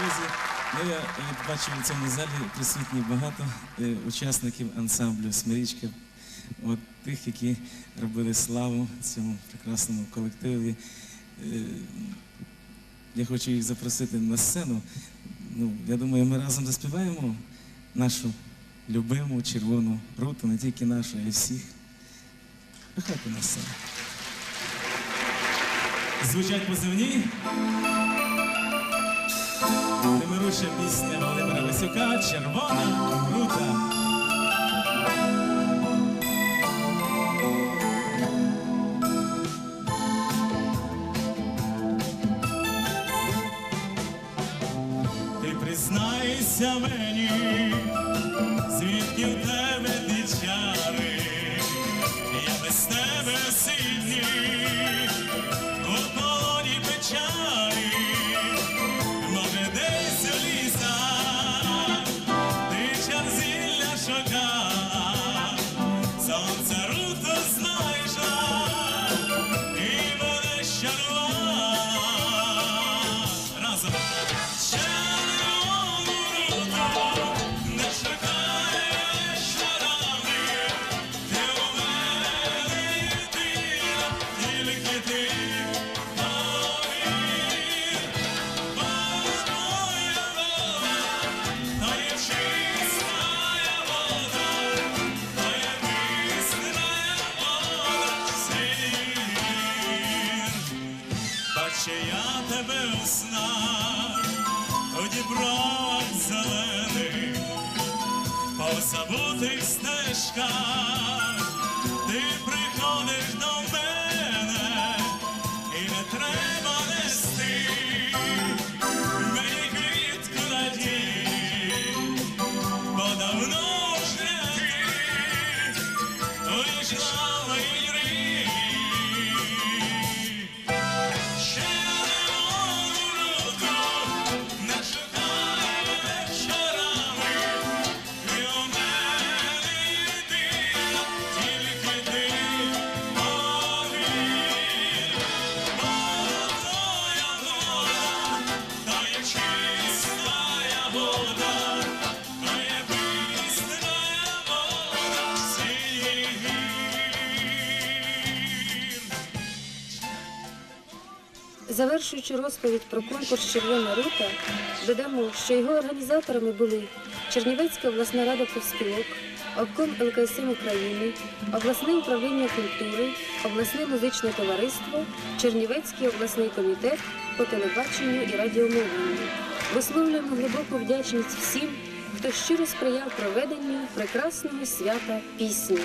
Друзі, ну я бачу в цьому залі присутні багато е, учасників ансамблю Смирічка, от тих, які робили славу цьому прекрасному колективі. Е, Я хочу їх запросити на сцену. Ну, я думаю, ми разом заспіваємо нашу любиму червону руту, не тільки нашу, а й всіх. Виходьте на сцену. Звучать позивні. Немируча пісня Володимира Васюка Червона рута. Ти признайся мені, звідки в тебе чари, я без тебе сильний, сонце Бачу я тебе у снах, у дібровах по забутих стежках, ти приходиш до мене, і не треба Завершуючи розповідь про конкурс Червона рута, додамо, що його організаторами були Чернівецька обласна рада профспілок, обком ЛКСМ України, обласне управління культури, обласне музичне товариство, Чернівецький обласний комітет по телебаченню і радіомовленню. Висловлюємо глибоку вдячність всім, хто щиро сприяв проведенню прекрасного свята пісні.